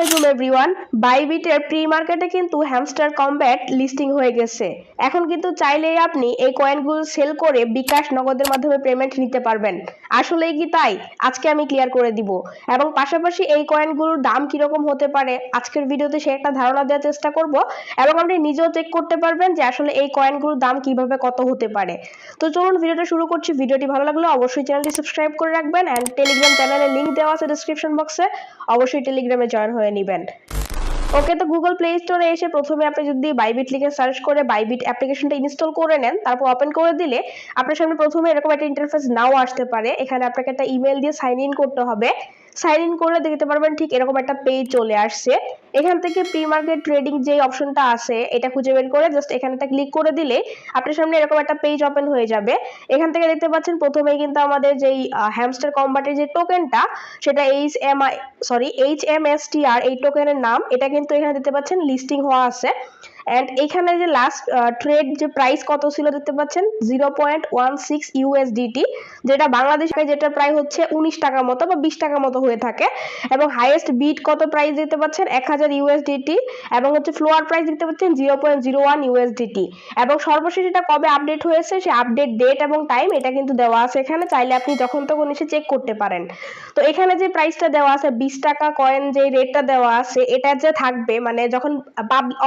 നാളെ everyone বাইবিটের pre মার্কেটে কিন্তু হ্যামস্টার কমব্যাট লিস্টিং হয়ে গেছে। এখন কিন্তু চাইলেই আপনি এই কয়েনগুলো সেল করে বিকাশ নগদের মাধ্যমে পেমেন্ট নিতে পারবেন। আসলেই কি তাই? আজকে আমি ক্লিয়ার করে দিব। এবং পাশাপাশি এই কয়েনগুলোর দাম কীরকম হতে পারে, আজকের ভিডিওতে সে একটা ধারণা দেওয়ার চেষ্টা করব। এবং আপনি নিজেও চেক করতে পারবেন যে আসলে এই কয়েনগুলোর দাম কীভাবে কত হতে পারে। তো চলুন ভিডিওটা শুরু করছি। ভিডিওটি ভালো লাগলে অবশ্যই চ্যানেলটি সাবস্ক্রাইব করে রাখবেন। অ্যান্ড টেলিগ্রাম চ্যানেলের লিঙ্ক দেওয়া আছে ডিসক্রিপশন বক্সে অবশ্যই টেলিগ্রামে জয়েন হয়ে নেবেন। ওকে তো গুগল প্লে স্টোরে এসে প্রথমে আপনি যদি বাইবিট লিখে সার্চ করে বাইবিট অ্যাপ্লিকেশনটা ইনস্টল করে নেন, তারপর ওপেন করে দিলে আপনার সামনে প্রথমে এরকম একটা ইন্টারফেস নাও আসতে পারে। এখানে আপনাকে একটা ইমেল দিয়ে সাইন ইন করতে হবে। সাইন ইন করলে দেখতে পারবেন ঠিক এরকম একটা পেজ চলে আসছে। এখান থেকে প্রি মার্কেট ট্রেডিং যে অপশনটা আছে, এটা খুঁজে বের করে জাস্ট এখানে একটা ক্লিক করে দিলে আপনার সামনে এরকম একটা পেজ ওপেন হয়ে যাবে। এখান থেকে দেখতে পাচ্ছেন প্রথমেই কিন্তু আমাদের যেই হ্যামস্টার কম্বাটের যে টোকেনটা সেটা H M I sorry H M S T R এই টোকেনের নাম, এটা কিন্তু এখানে দেখতে পাচ্ছেন লিস্টিং হওয়া আছে। অ্যান্ড এখানে যে লাস্ট ট্রেড যে প্রাইস কত ছিল দেখতে পাচ্ছেন? Zero point one six USDT যেটা বাংলাদেশে যেটা প্রায় হচ্ছে উনিশ টাকার মতো বা বিশ টাকার মতো হয়ে থাকে। এবং হাইয়েস্ট বিট কত প্রাইস দেখতে পাচ্ছেন? এক হাজার ইউএসডিটি এবং হচ্ছে ফ্লোয়ার প্রাইস দেখতে পাচ্ছেন zero point zero one USDT এবং সর্বশেষ এটা কবে আপডেট হয়েছে সে আপডেট ডেট এবং টাইম এটা কিন্তু দেওয়া আছে এখানে। চাইলে আপনি যখন তখন এসে চেক করতে পারেন। তো এখানে যে প্রাইসটা দেওয়া আছে, বিশ টাকা কয়েন যে রেটটা দেওয়া আছে, এটা যে থাকবে মানে যখন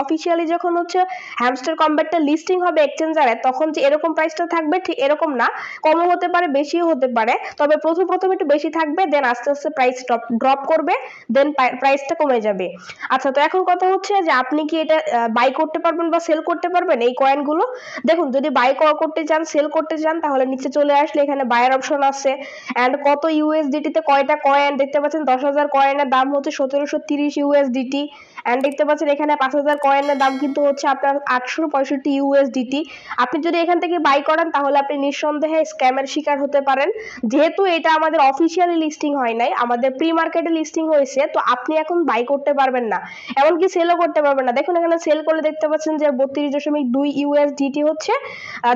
অফিসিয়ালি যখন যখন হচ্ছে হ্যামস্টার কম্ব্যাটটা লিস্টিং হবে এক্সচেঞ্জারে তখন যে এরকম প্রাইসটা থাকবে ঠিক এরকম না। কমও হতে পারে, বেশিও হতে পারে। তবে প্রথম প্রথম একটু বেশি থাকবে দেন আস্তে আস্তে প্রাইস ড্রপ করবে দেন প্রাইসটা কমে যাবে। আচ্ছা তো এখন কথা হচ্ছে যে আপনি কি এটা বাই করতে পারবেন বা সেল করতে পারবেন এই কয়েনগুলো দেখুন, যদি বাই করতে চান সেল করতে চান, তাহলে নিচে চলে আসলে এখানে বায়ার অপশন আছে। অ্যান্ড কত ইউএসডিটিতে কয়টা কয়েন দেখতে পাচ্ছেন, দশ হাজার কয়েনের দাম হচ্ছে সতেরোশো তিরিশ ইউএসডিটি অ্যান্ড দেখতে পাচ্ছেন এখানে পাঁচ হাজার কয়েনের দাম কিন্তু হচ্ছে আপনার আটশো পঁয়ষট্টি ইউএসডিটি আপনি যদি এখান থেকে বাই করেন, তাহলে আপনি নিঃসন্দেহে স্ক্যামের শিকার হতে পারেন। যেহেতু এটা আমাদের অফিসিয়ালি লিস্টিং হয় নাই, আমাদের প্রি মার্কেটে লিস্টিং হয়েছে, তো আপনি এখন বাই করতে পারবেন না। এমনকি সেলও করতে পারবেন না। দেখুন, এখানে সেল করলে দেখতে পাচ্ছেন যে বত্রিশ দশমিক দুই ইউএসডিটি হচ্ছে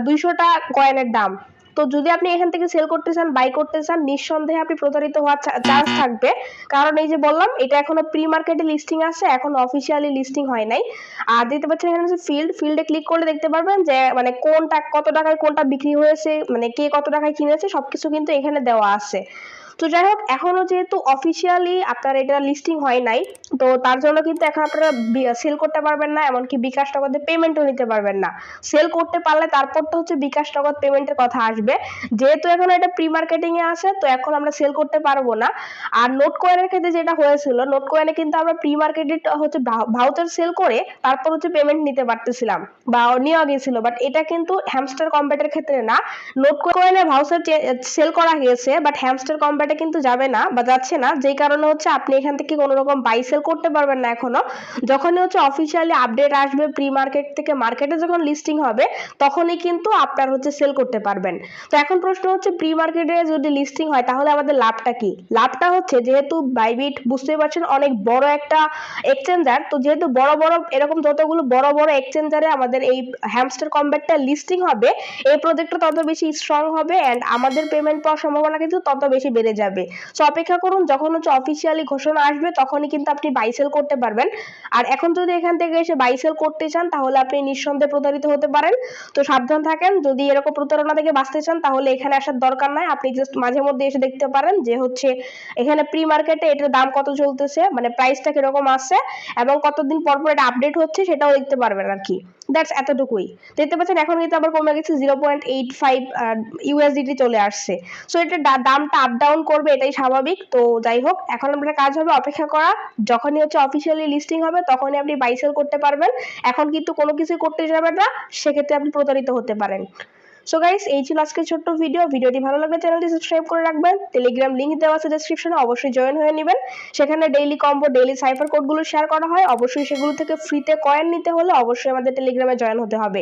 দুইশোটা কয়েনের দাম। তো যদি আপনি এখান থেকে সেল করতে চান বাই করতে চান, নিঃসন্দেহে আপনি প্রতারিত হওয়ার চান্স থাকবে। কারণ এই যে বললাম, এটা এখনও প্রি মার্কেটে লিস্টিং আছে, এখন অফিসিয়ালি লিস্টিং হয় নাই। আর দেখতে পাচ্ছেন এখানে হচ্ছে ফিল্ড ফিল্ডে ক্লিক করলে দেখতে পারবেন যে মানে কোনটা, কত টাকায় কোনটা বিক্রি হয়েছে মানে কে কত টাকায় কিনেছে, সবকিছু কিন্তু এখানে দেওয়া আছে। তো যাই হোক, এখনও যেহেতু অফিসিয়ালি আপনার এটা লিস্টিং হয় নাই, তো তার জন্য কিন্তু এখন আপনারা সেল করতে পারবেন না, এমনকি বিকাশ নগদে পেমেন্টও নিতে পারবেন না। সেল করতে পারলে তারপর তো হচ্ছে বিকাশ নগদ পেমেন্টের কথা আসবে। যেহেতু এখন এটা প্রি মার্কেটিং এ আছে, তো এখন আমরা সেল করতে পারব না। আর নোট কয়েনের ক্ষেত্রে যেটা হয়েছিল নোট কয়েনে কিন্তু আমরা প্রি মার্কেটে হচ্ছে ভাউচার সেল করে তারপর হচ্ছে পেমেন্ট নিতে পারতেছিলাম বা নেওয়া গিয়েছিল। বাট এটা কিন্তু হ্যামস্টার কম্প্যাটের ক্ষেত্রে না। নোট কয়েনে ভাউচার সেল করা গিয়েছে বাট হ্যামস্টার কম্প্যাট নাম্বারটা কিন্তু যাবে না বা যাচ্ছে না। যেই কারণে হচ্ছে আপনি এখান থেকে কোনো রকম বাই সেল করতে পারবেন না এখনও। যখনই হচ্ছে অফিসিয়ালি আপডেট আসবে প্রি মার্কেট থেকে মার্কেটে যখন লিস্টিং হবে, তখনই কিন্তু আপনার হচ্ছে সেল করতে পারবেন। তো এখন প্রশ্ন হচ্ছে প্রি মার্কেটে যদি লিস্টিং হয়, তাহলে আমাদের লাভটা কি? লাভটা হচ্ছে যেহেতু বাইবিট বুঝতেই পারছেন অনেক বড় একটা এক্সচেঞ্জার তো যেহেতু বড় বড় এরকম যতগুলো বড় বড় এক্সচেঞ্জারে আমাদের এই হ্যামস্টার কম্ব্যাটটা লিস্টিং হবে, এই প্রজেক্টটা তত বেশি স্ট্রং হবে অ্যান্ড আমাদের পেমেন্ট পাওয়ার সম্ভাবনা কিন্তু তত বেশি বেড়ে যাবে। সো অপেক্ষা করুন, যখন হচ্ছে অফিসিয়ালি ঘোষণা আসবে, তখনই কিন্তু আপনি বাইসেল করতে পারবেন। আর এখন যদি এখান থেকে এসে বাইসেল করতে চান, তাহলে আপনি নিঃসন্দেহে প্রতারিত হতে পারেন। তো সাবধান থাকেন, যদি এরকম প্রতারণা থেকে বাঁচতে চান, তাহলে এখানে আসার দরকার নাই। আপনি জাস্ট মাঝে মধ্যে এসে দেখতে পারেন যে হচ্ছে এখানে প্রি মার্কেটে এটার দাম কত চলতেছে মানে প্রাইসটা কীরকম আছে এবং কতদিন পর পর এটা আপডেট হচ্ছে, সেটাও দেখতে পারবেন আর কি। দ্যাটস এতটুকুই। দেখতে পাচ্ছেন, এখন কিন্তু আবার কমে গেছে zero point eight five USDT চলে আসছে। সো এটার দামটা আপ ডাউন করবে এটাই স্বাভাবিক। তো যাই হোক, এখন আপনার কাজ হবে অপেক্ষা করা। যখনই হচ্ছে অফিসিয়ালি লিস্টিং হবে, তখনই আপনি বাইসেল করতে পারবেন। এখন কিন্তু কোনো কিছু করতে যাবেন না, সেক্ষেত্রে আপনি প্রতারিত হতে পারেন। সো গাইস এই ছিল আজকের ছোট্ট ভিডিও ভিডিওটি ভালো লাগলে চ্যানেলটি সাবস্ক্রাইব করে রাখবেন। টেলিগ্রাম লিঙ্ক দেওয়া আছে ডেসক্রিপশনে অবশ্যই জয়েন হয়ে নেবেন। সেখানে ডেইলি কম্বো ডেইলি সাইফার কোডগুলো শেয়ার করা হয়। অবশ্যই সেগুলো থেকে ফ্রিতে কয়েন নিতে হলে অবশ্যই আমাদের টেলিগ্রামে জয়েন হতে হবে।